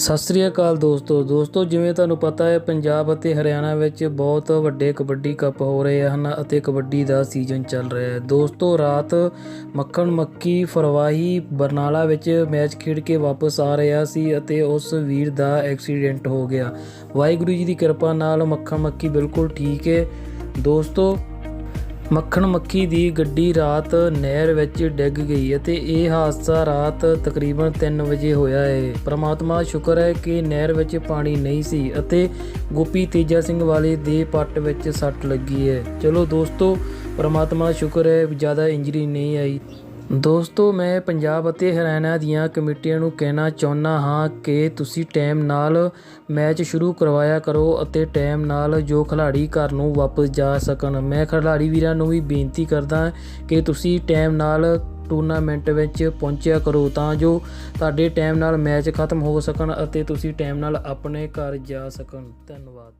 ਸਤਿ ਸ੍ਰੀ ਅਕਾਲ ਦੋਸਤੋ। ਦੋਸਤੋ, ਜਿਵੇਂ ਤੁਹਾਨੂੰ ਪਤਾ ਹੈ, ਪੰਜਾਬ ਅਤੇ ਹਰਿਆਣਾ ਵਿੱਚ ਬਹੁਤ ਵੱਡੇ ਕਬੱਡੀ ਕੱਪ ਹੋ ਰਹੇ ਹਨ ਅਤੇ ਕਬੱਡੀ ਦਾ ਸੀਜ਼ਨ ਚੱਲ ਰਿਹਾ ਹੈ। ਦੋਸਤੋ, ਰਾਤ ਮੱਖਣ ਮੱਕੀ ਫਰਵਾਹੀ ਬਰਨਾਲਾ ਵਿੱਚ ਮੈਚ ਖੇਡ ਕੇ ਵਾਪਸ ਆ ਰਿਹਾ ਸੀ ਅਤੇ ਉਸ ਵੀਰ ਦਾ ਐਕਸੀਡੈਂਟ ਹੋ ਗਿਆ। ਵਾਹਿਗੁਰੂ ਜੀ ਦੀ ਕਿਰਪਾ ਨਾਲ ਮੱਖਣ ਮੱਕੀ ਬਿਲਕੁਲ ਠੀਕ ਹੈ। ਦੋਸਤੋ ਮੱਖਣ ਮੱਖੀ ਦੀ ਗੱਡੀ ਰਾਤ ਨਹਿਰ ਵਿੱਚ ਡਿੱਗ ਗਈ ਅਤੇ ਇਹ ਹਾਦਸਾ ਰਾਤ ਤਕਰੀਬਨ 3 ਵਜੇ ਹੋਇਆ ਹੈ ਪ੍ਰਮਾਤਮਾ ਸ਼ੁਕਰ ਹੈ ਕਿ ਨਹਿਰ ਵਿੱਚ ਪਾਣੀ ਨਹੀਂ ਸੀ ਅਤੇ ਗੋਪੀ ਤੇਜਾ ਸਿੰਘ ਵਾਲੇ ਦੇ ਪੱਟ ਵਿੱਚ ਸੱਟ ਲੱਗੀ ਹੈ ਚਲੋ ਦੋਸਤੋ, ਪ੍ਰਮਾਤਮਾ ਸ਼ੁਕਰ ਹੈ, ਜ਼ਿਆਦਾ ਇੰਜਰੀ ਨਹੀਂ ਆਈ। ਦੋਸਤੋ, ਮੈਂ ਪੰਜਾਬ ਅਤੇ ਹਰਿਆਣਾ ਦੀਆਂ ਕਮੇਟੀਆਂ ਨੂੰ ਕਹਿਣਾ ਚਾਹੁੰਦਾ ਹਾਂ ਕਿ ਤੁਸੀਂ ਟਾਈਮ ਨਾਲ ਮੈਚ ਸ਼ੁਰੂ ਕਰਵਾਇਆ ਕਰੋ ਅਤੇ ਟਾਈਮ ਨਾਲ ਜੋ ਖਿਡਾਰੀ ਘਰ ਨੂੰ ਵਾਪਸ ਜਾ ਸਕਣ। ਮੈਂ ਖਿਡਾਰੀ ਵੀਰਾਂ ਨੂੰ ਵੀ ਬੇਨਤੀ ਕਰਦਾ ਕਿ ਤੁਸੀਂ ਟਾਈਮ ਨਾਲ ਟੂਰਨਾਮੈਂਟ ਵਿੱਚ ਪਹੁੰਚਿਆ ਕਰੋ ਤਾਂ ਜੋ ਤੁਹਾਡੇ ਟਾਈਮ ਨਾਲ ਮੈਚ ਖਤਮ ਹੋ ਸਕਣ ਅਤੇ ਤੁਸੀਂ ਟਾਈਮ ਨਾਲ ਆਪਣੇ ਘਰ ਜਾ ਸਕਣ। ਧੰਨਵਾਦ।